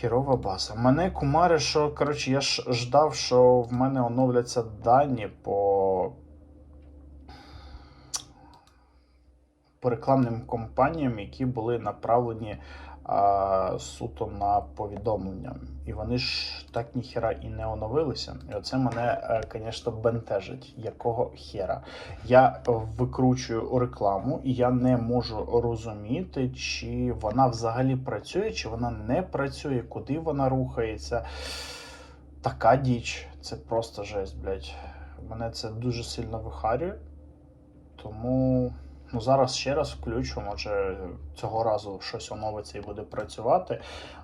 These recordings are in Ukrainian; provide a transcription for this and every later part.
Хірова база. Мене кумари, що коротше, я ж ждав, що в мене оновляться дані по. по рекламним компаніям, які були направлені а, суто на повідомлення. І вони ж так ніхера і не оновилися. І оце мене, звісно, бентежить. Якого хера? Я викручую рекламу, і я не можу розуміти, чи вона взагалі працює, чи вона не працює, куди вона рухається. Така діч, це просто жесть, блядь. Мене це дуже сильно вихарює. Тому ну, зараз ще раз включу, може цього разу щось оновиться і буде працювати.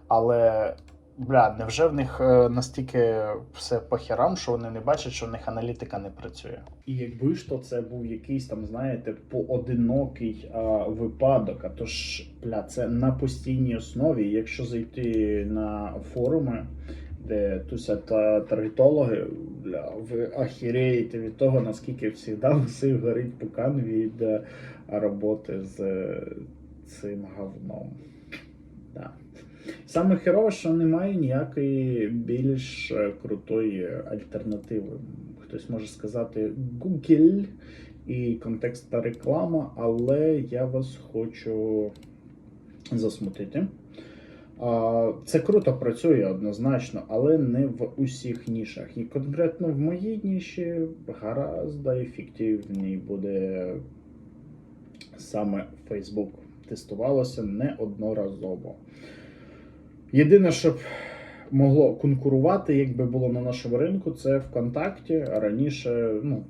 Але, бля, невже в них е, настільки все по херам, що вони не бачать, що в них аналітика не працює? І якби ж то це був якийсь там, знаєте, поодинокий а, випадок, а то ж, бля, це на постійній основі. Якщо зайти на форуми, де тусять та таргетологи, бля, ви ахіреєте від того, наскільки завжди все горить пукан від роботи з е, цим говном. Да. Саме херово, що немає ніякої більш е, крутої альтернативи. Хтось може сказати Google і контекстна реклама, але я вас хочу засмутити. Це круто працює однозначно, але не в усіх нішах. І конкретно в моїй ніші гаразд ефективний буде саме Facebook. Тестувалося неодноразово. Єдине, що б могло конкурувати, якби було на нашому ринку, це ВКонтакті. Раніше, ну,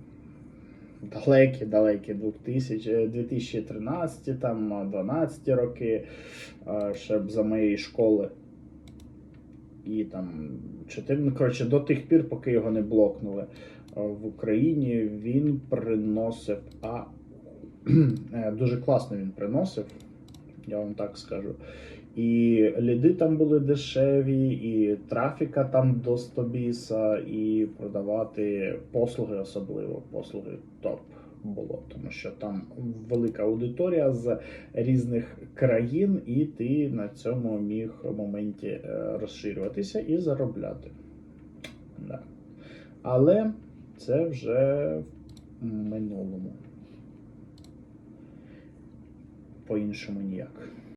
далекі-далекі 2000, 2013, там, 12 роки, ще б за моєї школи. І там 4, ну, коротше, до тих пір, поки його не блокнули в Україні, він приносив. А е, дуже класно він приносив, я вам так скажу. І ліди там були дешеві, і трафіка там до 100 біса, і продавати послуги, особливо послуги топ було, тому що там велика аудиторія з різних країн, і ти на цьому міг в моменті е, розширюватися і заробляти. Да. Але це вже в минулому. По-іншому ніяк.